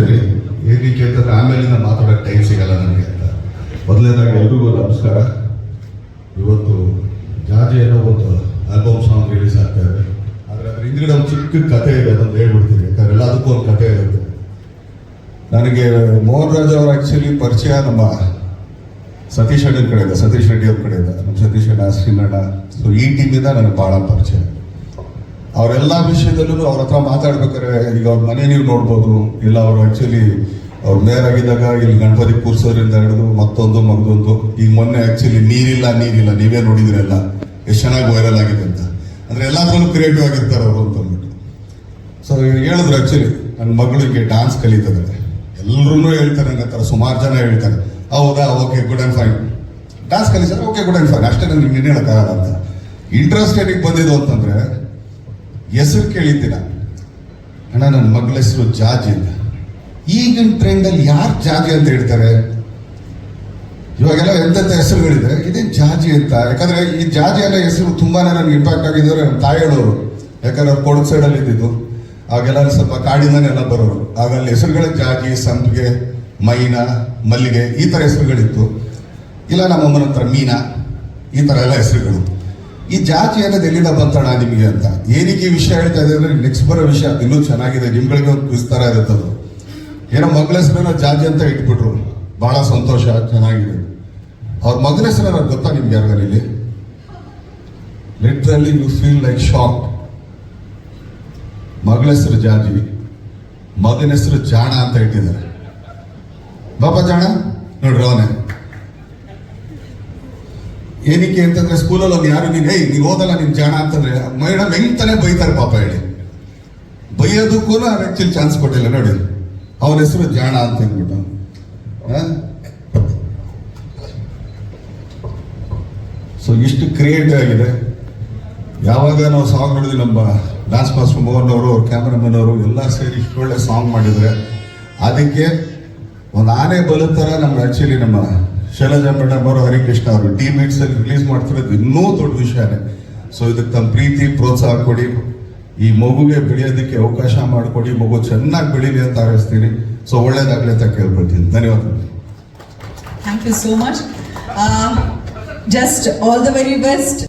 ಮಾಡ್ಕೊಬೇಡಿ ಏನಕ್ಕೆ ಅಂತಂದ್ರೆ ಆಮೇಲಿಂದ ಮಾತಾಡೋಕ್ಕೆ ಟೈಮ್ ಸಿಗಲ್ಲ ನನಗೆ ಅಂತ. ಮೊದಲನೇದಾಗಿ ಎಲ್ರಿಗೂ ನಮಸ್ಕಾರ. ಇವತ್ತು ಜಾಜಿ ಅನ್ನೋ ಒಂದು ಆಲ್ಬಮ್ ಸಾಂಗ್ ರಿಲೀಸ್ ಆಗ್ತಾ ಇದೆ. ಆದರೆ ಅದ್ರ ಹಿಂದ್ಗಡೆ ಒಂದು ಚಿಕ್ಕ ಕಥೆ ಇದೆ ಅದನ್ನು ಹೇಳ್ಬಿಡ್ತೀನಿ. ಯಾಕಂದ್ರೆ ಎಲ್ಲದಕ್ಕೂ ಒಂದು ಕಥೆ ಇರುತ್ತೆ. ನನಗೆ ಮೋಹನ್ ರಾಜ್ ಅವರು ಆ್ಯಕ್ಚುಲಿ ಪರಿಚಯ ನಮ್ಮ ಸತೀಶ್ ಅಣ್ಣನ ಕಡೆಯಿಂದ, ಸತೀಶ್ ರೆಡ್ಡಿ ಅವ್ರ ಕಡೆಯಿಂದ. ನಮ್ಮ ಸತೀಶ್ ಅಣ್ಣ ಶ್ರೀನಣ್ಣ ಸೊ ಈ ಟೀಮಿಂದ ನನಗೆ ಭಾಳ ಪರಿಚಯ. ಅವರೆಲ್ಲ ವಿಷಯದಲ್ಲೂ ಅವ್ರ ಹತ್ರ ಮಾತಾಡ್ಬೇಕಾದ್ರೆ ಈಗ ಅವ್ರ ಮನೆ ನೀವು ನೋಡ್ಬೋದು, ಇಲ್ಲ ಅವರು ಆಕ್ಚುಲಿ ಅವ್ರು ಮೇಯರ್ ಆಗಿದ್ದಾಗ ಇಲ್ಲಿ ಗಣಪತಿ ಕೂರ್ಸೋದ್ರಿಂದ ಹಿಡಿದು ಮತ್ತೊಂದು ಮಗದೊಂದು ಈಗ ಮೊನ್ನೆ ಆಕ್ಚುಲಿ ನೀರಿಲ್ಲ ನೀರಿಲ್ಲ. ನೀವೇ ನೋಡಿದ್ರೆಲ್ಲ ಎಷ್ಟು ಚೆನ್ನಾಗಿ ವೈರಲ್ ಆಗಿದೆ ಅಂತ. ಅಂದರೆ ಎಲ್ಲಾದ್ರಲ್ಲೂ ಕ್ರಿಯೇಟಿವ್ ಆಗಿರ್ತಾರೆ ಅವರು ಅಂತ ಅಂದ್ಬಿಟ್ಟು. ಸೊ ಹೇಳಿದ್ರು ಆಕ್ಚುಲಿ ನನ್ನ ಮಗಳಿಗೆ ಡಾನ್ಸ್ ಕಲಿತದೆ ಎಲ್ಲರೂ ಹೇಳ್ತಾರೆ ನನ್ನ ಥರ ಸುಮಾರು ಜನ ಹೇಳ್ತಾರೆ. ಹೌದಾ okay good and fine dance ಕಲಿಸಿದ್ರೆ okay good and fine ಅಷ್ಟೇ ನನಗೆ ನಿನ್ನೆ ಹೇಳೋಕ್ಕಾಗಲ್ಲ ಅಂತ. ಇಂಟ್ರೆಸ್ಟ್ ಏನಿಗೆ ಬಂದಿದ್ದು ಅಂತಂದ್ರೆ ಹೆಸರು ಕೇಳಿದ್ದೀರ ಅಣ್ಣ ನನ್ನ ಮಗಳ ಹೆಸರು ಜಾಜಿ ಅಂತ. ಈಗಿನ ಟ್ರೆಂಡಲ್ಲಿ ಯಾರು ಜಾಜಿ ಅಂತ ಹೇಳ್ತಾರೆ? ಇವಾಗೆಲ್ಲ ಎಂತೆಂಥ ಹೆಸರುಗಳಿದೆ ಇದೇನು ಜಾಜಿ ಅಂತ. ಯಾಕಂದ್ರೆ ಈ ಜಾಜಿ ಅನ್ನೋ ಹೆಸರು ತುಂಬಾ ನನಗೆ ಇಂಪ್ಯಾಕ್ಟ್ ಆಗಿದ್ದಾರೆ ನಮ್ಮ ತಾಯಿ ಯಾಕಂದ್ರೆ ಅವ್ರು ಕೊಡಗು ಸೈಡಲ್ಲಿ ಇದ್ದಿದ್ದು. ಆಗೆಲ್ಲ ಸ್ವಲ್ಪ ಕಾಡಿಂದನೆಲ್ಲ ಬರೋರು. ಆಗ ಅಲ್ಲಿ ಹೆಸರುಗಳೇ ಜಾಜಿ, ಸಂಪಿಗೆ, ಮೈನ, ಮಲ್ಲಿಗೆ ಈ ಥರ ಹೆಸರುಗಳಿತ್ತು. ಇಲ್ಲ, ನಮ್ಮ ಅಮ್ಮನ ಹತ್ರ ಮೀನಾ, ಈ ಥರ ಎಲ್ಲ ಹೆಸರುಗಳು. ಈ ಜಾತಿ ಅನ್ನೋದು ಎಲ್ಲಿಂದ ಬಂತಣ ನಿಮಗೆ ಅಂತ? ಏನಕ್ಕೆ ಈ ವಿಷಯ ಹೇಳ್ತಾ ಇದೆ ಅಂದ್ರೆ ನೆಕ್ಸ್ಟ್ ಬರೋ ವಿಷಯ ಇನ್ನೂ ಚೆನ್ನಾಗಿದೆ, ನಿಮ್ಗಳಿಗೆ ಒಂದು ವಿಸ್ತಾರ ಅದು. ಏನೋ ಮಗಳ ಹೆಸರನ್ನ ಜಾತಿ ಅಂತ ಇಟ್ಬಿಟ್ರು. ಬಹಳ ಸಂತೋಷ, ಚೆನ್ನಾಗಿದೆ. ಅವ್ರ ಮಗನ ಹೆಸರು ಗೊತ್ತಾ ನಿಮ್ಗೆ ಯಾರಿಗಾರ ಇಲ್ಲಿ literally you feel like shock ಮಗಳ ಹೆಸರು ಜಾಜಿ ಮಗನ ಹೆಸರು ಜಾಣ ಅಂತ ಇಟ್ಟಿದ್ದಾರೆ. ಬಾಬಾ ಜಾಣ? ನೋಡ್ರಿ ಅವನೇ. ಏನಕ್ಕೆ ಅಂತಂದ್ರೆ ಸ್ಕೂಲಲ್ಲಿ ಒಂದು ಯಾರು ನೀನು, ಏಯ್ ನೀವು ಓದಲ್ಲ, ನಿನ್ ಜಾಣ ಅಂತಂದ್ರೆ, ಮೇಡಮ್ ಹೆಂಗ್ ತಾನೇ ಬೈತಾರೆ ಪಾಪ ಹೇಳಿ. ಬೈಯೋದಕ್ಕೂ ಆ ಆಕ್ಚುಲಿ ಚಾನ್ಸ್ ಕೊಟ್ಟಿಲ್ಲ, ನೋಡಿ. ಅವನ ಹೆಸರು ಜಾಣ ಅಂತ ಹೇಳ್ಬಿಟ್ಟು ಸೊ ಇಷ್ಟು ಕ್ರಿಯೇಟಿವ್ ಆಗಿದೆ. ಯಾವಾಗ ನಾವು ಸಾಂಗ್ ನೋಡಿದ್ವಿ ನಮ್ಮ ಡಾನ್ಸ್ ಮಾಸ್ಟರ್ ಮೋಹನ್ ಅವರು, ಅವ್ರ ಕ್ಯಾಮ್ರಾಮನ್ ಅವರು ಎಲ್ಲ ಸೇರಿ ಇಷ್ಟು ಒಳ್ಳೆ ಸಾಂಗ್ ಮಾಡಿದ್ರೆ, ಅದಕ್ಕೆ ಒಂದು ಆನೆ ಬಲ ಥರ ನಮ್ಮ ಆಕ್ಚುಲಿ ನಮ್ಮ ಶೈಲಜಾ ಮೇಡಮ್ ಅವರು ಹರಿಕೃಷ್ಣ ಅವರು ಟಿ ಮೇಟ್ಸ್ ಅಲ್ಲಿ ರಿಲೀಸ್ ಮಾಡ್ತಿರೋದು ಇನ್ನೂ ದೊಡ್ಡ ವಿಷಯನೇ. ಸೊ ಇದಕ್ಕೆ ತಮ್ಮ ಪ್ರೀತಿ, ಪ್ರೋತ್ಸಾಹ ಕೊಡಿ. ಈ ಮಗುಗೆ ಬೆಳೆಯೋದಕ್ಕೆ ಅವಕಾಶ ಮಾಡಿಕೊಡಿ. ಮಗು ಚೆನ್ನಾಗಿ ಬೆಳೀಲಿ ಅಂತ ಆರಿಸ್ತೀನಿ ಸೊ ಒಳ್ಳೇದಾಗ್ಲಿ ಅಂತ ಕೇಳ್ಕೊಳ್ತೀನಿ. ಧನ್ಯವಾದ. Thank you so much just all the very best.